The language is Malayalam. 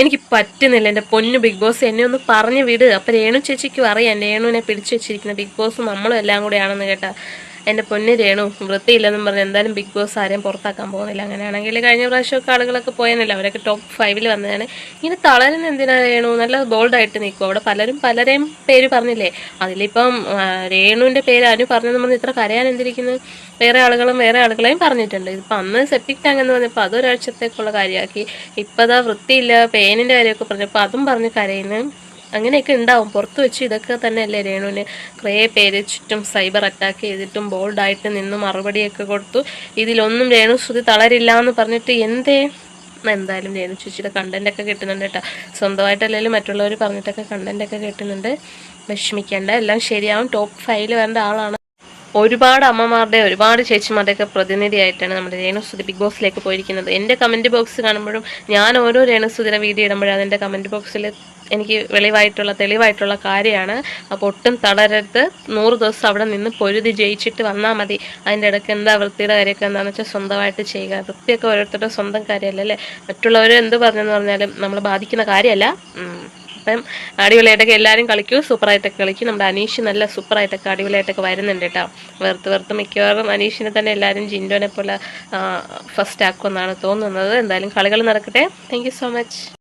എനിക്ക് പറ്റുന്നില്ല. എന്റെ പൊന്നു ബിഗ് ബോസ് എന്നെ ഒന്ന് പറഞ്ഞു വിട്. അപ്പം രേണു ചേച്ചിക്കും അറിയാം. രേണുവിനെ പിടിച്ചു വെച്ചിരിക്കുന്ന ബിഗ് ബോസ് നമ്മളും എല്ലാം കൂടെയാണെന്ന് കേട്ടാ. എന്റെ പൊന്ന് രേണു വൃത്തിയില്ലെന്നും പറഞ്ഞ് എന്തായാലും ബിഗ് ബോസ് ആരെയും പുറത്താക്കാൻ പോകുന്നില്ല. അങ്ങനെയാണെങ്കിൽ കഴിഞ്ഞ പ്രാവശ്യമൊക്കെ ആളുകളൊക്കെ പോയെന്നല്ല അവരൊക്കെ ടോപ്പ് ഫൈവിൽ വന്നതാണ്. ഇങ്ങനെ തളരുന്ന എന്തിനാ രേണു? നല്ല ബോൾഡായിട്ട് നിൽക്കും അവിടെ പലരും പലരെയും പേര് പറഞ്ഞില്ലേ? അതിലിപ്പം രേണുവിന്റെ പേര് അനു പറഞ്ഞെന്ന് പറഞ്ഞ് ഇത്ര കരയാൻ എന്തിരിക്കുന്നു? വേറെ ആളുകളും വേറെ ആളുകളെയും പറഞ്ഞിട്ടുണ്ട്. ഇപ്പം അന്ന് സെപ്റ്റിക് ടാങ്ക് എന്ന് പറഞ്ഞപ്പോൾ അതൊരാഴ്ചത്തേക്കുള്ള കാര്യമാക്കി. ഇപ്പം അതാ വൃത്തിയില്ല പേനിന്റെ കാര്യമൊക്കെ പറഞ്ഞപ്പോൾ അതും പറഞ്ഞ് കരയുന്നു. അങ്ങനെയൊക്കെ ഉണ്ടാവും. പുറത്ത് വെച്ച് ഇതൊക്കെ തന്നെയല്ലേ രേണുവിന് കുറേ പേര് ചുറ്റും സൈബർ അറ്റാക്ക് ചെയ്തിട്ടും ബോൾഡായിട്ട് നിന്ന് മറുപടിയൊക്കെ കൊടുത്തു. ഇതിലൊന്നും രേണു ശ്രുതി തളരില്ല എന്ന് പറഞ്ഞിട്ട് എന്തേ? എന്തായാലും രേണു ചേച്ചിയുടെ കണ്ടന്റ് ഒക്കെ കിട്ടുന്നുണ്ട് കേട്ടോ. സ്വന്തമായിട്ടല്ലെങ്കിലും മറ്റുള്ളവർ പറഞ്ഞിട്ടൊക്കെ കണ്ടന്റ് ഒക്കെ കിട്ടുന്നുണ്ട്. വിഷമിക്കേണ്ട എല്ലാം ശരിയാവും. ടോപ്പ് ഫൈവിൽ വരേണ്ട ആളാണ്. ഒരുപാട് അമ്മമാരുടെ ഒരുപാട് ചേച്ചിമാരുടെ ഒക്കെ പ്രതിനിധിയായിട്ടാണ് നമ്മുടെ രേണുസുതി ബിഗ് ബോസിലേക്ക് പോയിരിക്കുന്നത്. എന്റെ കമന്റ് ബോക്സ് കാണുമ്പോഴും ഞാൻ ഓരോ രേണുസുതിയുടെ വീഡിയോ ഇടുമ്പോഴും അതിന്റെ കമന്റ് ബോക്സിൽ എനിക്ക് വെളിവായിട്ടുള്ള തെളിവായിട്ടുള്ള കാര്യമാണ്. അപ്പോൾ ഒട്ടും തളരരുത്. നൂറ് ദിവസം അവിടെ നിന്ന് പൊരുതി ജയിച്ചിട്ട് വന്നാൽ മതി. അതിന്റെ ഇടയ്ക്ക് എന്താ വൃത്തിയുടെ കാര്യമൊക്കെ എന്താണെന്ന് വെച്ചാൽ സ്വന്തമായിട്ട് ചെയ്യുക. വൃത്തിയൊക്കെ ഓരോരുത്തരുടെ സ്വന്തം കാര്യമല്ല അല്ലേ? മറ്റുള്ളവർ എന്ത് പറഞ്ഞെന്ന് പറഞ്ഞാലും നമ്മൾ ബാധിക്കുന്ന കാര്യമല്ല. അപ്പം അടിപൊളിയായിട്ടൊക്കെ എല്ലാവരും കളിക്കൂ. സൂപ്പറായിട്ടൊക്കെ കളിക്കും. നമ്മുടെ അനീഷ് നല്ല സൂപ്പറായിട്ടൊക്കെ അടിപൊളിയായിട്ടൊക്കെ വരുന്നുണ്ട് കേട്ടോ. വെറുത്ത് വെറുത്ത് മിക്കവാറും അനീഷിനെ തന്നെ എല്ലാവരും ജിൻഡോനെ പോലെ ഫസ്റ്റ് ആക്കുമെന്നാണ് തോന്നുന്നത്. എന്തായാലും കളികൾ നടക്കട്ടെ. Thank so much